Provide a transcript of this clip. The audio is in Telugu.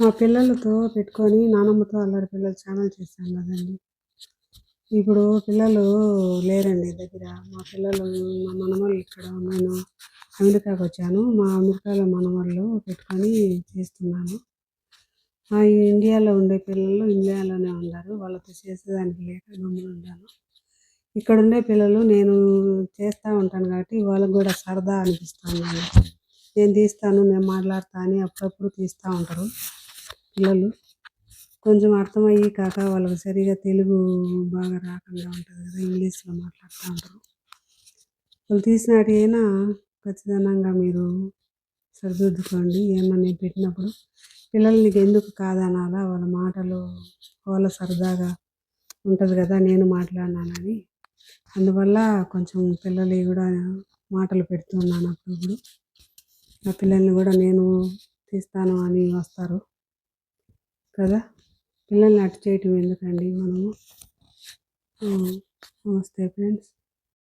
మా పిల్లలతో పెట్టుకొని నానమ్మతో అల్లరి పిల్లలు ఛానల్ చేశాను కదండి. ఇప్పుడు పిల్లలు లేరండి దగ్గర. మా పిల్లలు మా మనవాళ్ళు ఇక్కడ నేను అమెరికాకు వచ్చాను. మా అమెరికాలో మనవాళ్ళు పెట్టుకొని చేస్తున్నాను. మా ఇండియాలో ఉండే పిల్లలు ఇండియాలోనే ఉన్నారు. వాళ్ళతో చేసేదానికి లేక గమ్మున ఉన్నాను. ఇక్కడ ఉండే పిల్లలు నేను చేస్తూ ఉంటాను కాబట్టి వాళ్ళకు కూడా సరదా అనిపిస్తుంది. నేను తీస్తాను నేను మాట్లాడతా అని అప్పుడప్పుడు తీస్తూ ఉంటారు. పిల్లలు. కొంచెం అర్థమయ్యి కాక వాళ్ళకి సరిగా తెలుగు బాగా రాకుండా ఉంటుంది కదా ఇంగ్లీష్లో మాట్లాడుతూ ఉంటారు. వాళ్ళు తీసినట్టు అయినా ఖచ్చితంగా మీరు సరిదిద్దుకోండి. ఏమన్నా నేను పెట్టినప్పుడు పిల్లల్ని ఎందుకు కాదనాలా? వాళ్ళ మాటలు వాళ్ళ సరదాగా ఉంటుంది కదా నేను మాట్లాడినానని. అందువల్ల కొంచెం పిల్లలు కూడా మాటలు పెడుతున్నాను అప్పుడప్పుడు. నా పిల్లల్ని కూడా నేను తీస్తాను అని వస్తారు. కదా? పిల్లల్ని అటు చేయటం ఎందుకండి మనము? నమస్తే ఫ్రెండ్స్.